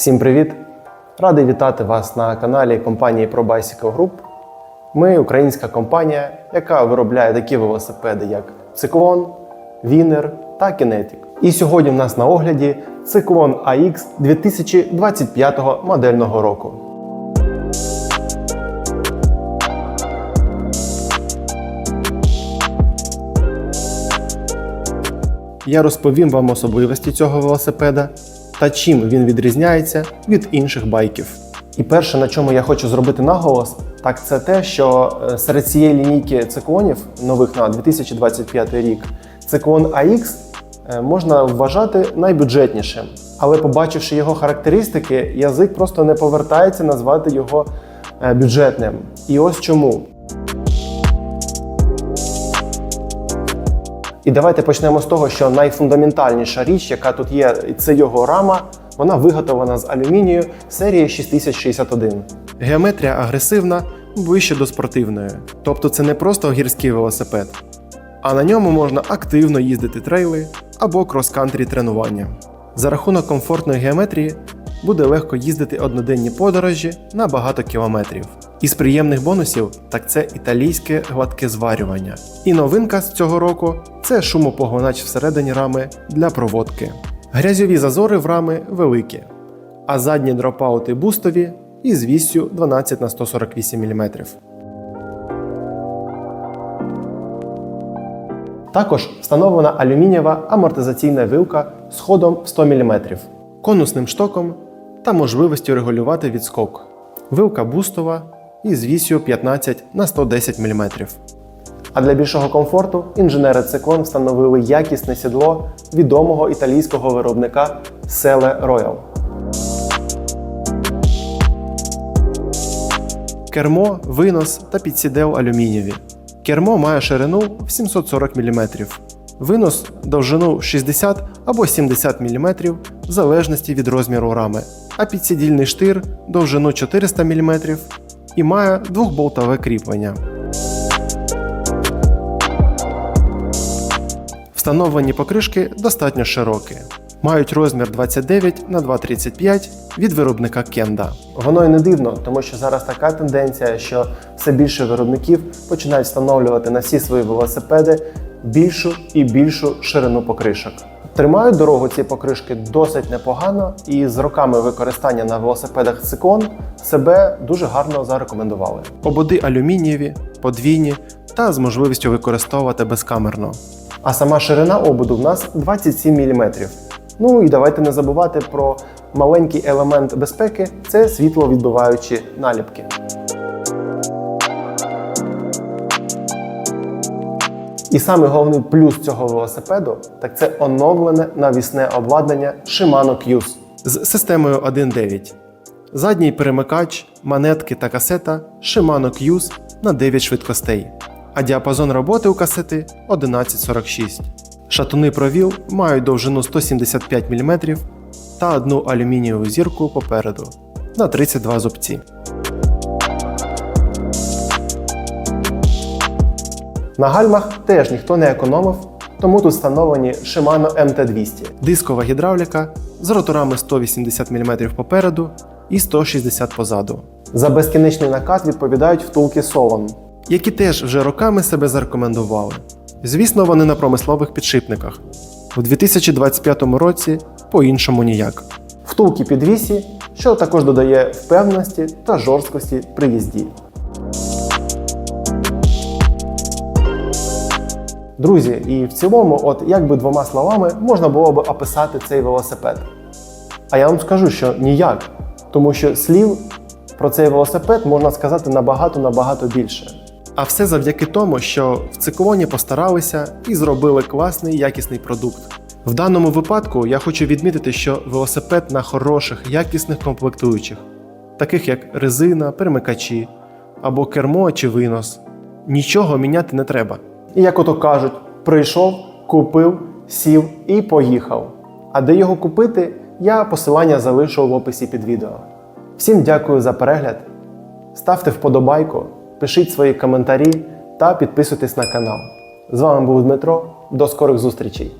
Всім привіт! Радий вітати вас на каналі компанії ProBicycle Group. Ми українська компанія, яка виробляє такі велосипеди, як Циклон, Вінер та Kinetic. І сьогодні в нас на огляді Циклон AX 2025 модельного року. Я розповім вам особливості цього велосипеда та чим він відрізняється від інших байків. І перше, на чому я хочу зробити наголос, так це те, що е, серед цієї лінійки циклонів нових на 2025 рік циклон AX е, можна вважати найбюджетнішим. Але побачивши його характеристики, язик просто не повертається назвати його е, бюджетним. І ось чому. І давайте почнемо з того, що найфундаментальніша річ, яка тут є, це його рама. Вона виготовлена з алюмінію серії 6061. Геометрія агресивна, ближче до спортивної. Тобто це не просто гірський велосипед, а на ньому можна активно їздити трейли або крос-кантрі тренування. За рахунок комфортної геометрії буде легко їздити одноденні подорожі на багато кілометрів. Із приємних бонусів так це італійське гладке зварювання. І новинка з цього року це шумопогонач всередині рами для проводки. Грязьові зазори в рами великі, а задні дропаути бустові із віссю 12 на 148 мм. Також встановлена алюмінієва амортизаційна вилка з ходом 100 мм, конусним штоком та можливістю регулювати відскок. Вилка бустова із вісю 15 на 110 мм. А для більшого комфорту інженери циклон встановили якісне сідло відомого італійського виробника Sele Royal. Кермо, винос та підсідел алюмінієві. Кермо має ширину в 740 мм, винос довжину 60 або 70 мм в залежності від розміру рами, а підсидільний штир довжину 400 мм і має двохболтове кріплення. Встановлені покришки достатньо широкі. Мають розмір 29 на 2,35 від виробника Kenda. Воно і не дивно, тому що зараз така тенденція, що все більше виробників починають встановлювати на всі свої велосипеди більшу і більшу ширину покришок. Тримають дорогу ці покришки досить непогано, і з роками використання на велосипедах Циклон себе дуже гарно зарекомендували. Ободи алюмінієві, подвійні та з можливістю використовувати безкамерно. А сама ширина ободу в нас 27 мм. Ну і давайте не забувати про маленький елемент безпеки це світловідбиваючі наліпки. І самий головний плюс цього велосипеду так це оновлене навісне обладнання Shimano Qs з системою 1.9. Задній перемикач, манетки та касета Shimano Qs на 9 швидкостей, а діапазон роботи у касети 1146. Шатуни провіл мають довжину 175 мм та одну алюмінієву зірку попереду на 32 зубці. На гальмах теж ніхто не економив, тому тут встановлені Shimano MT200. Дискова гідравліка з роторами 180 мм попереду і 160 позаду. За безкінечний накат відповідають втулки Solon, які теж вже роками себе зарекомендували. Звісно, вони на промислових підшипниках. У 2025 році по-іншому ніяк. Втулки підвісі, що також додає впевненості та жорсткості при їзді. Друзі, і в цілому, от як би двома словами можна було би описати цей велосипед. А я вам скажу, що ніяк, тому що слів про цей велосипед можна сказати набагато-набагато більше. А все завдяки тому, що в циклоні постаралися і зробили класний якісний продукт. В даному випадку я хочу відмітити, що велосипед на хороших, якісних комплектуючих, таких як резина, перемикачі або кермо чи винос. Нічого міняти не треба. І як ото кажуть, прийшов, купив, сів і поїхав. А де його купити, я посилання залишу в описі під відео. Всім дякую за перегляд. Ставте вподобайку, пишіть свої коментарі та підписуйтесь на канал. З вами був Дмитро. До скорих зустрічей!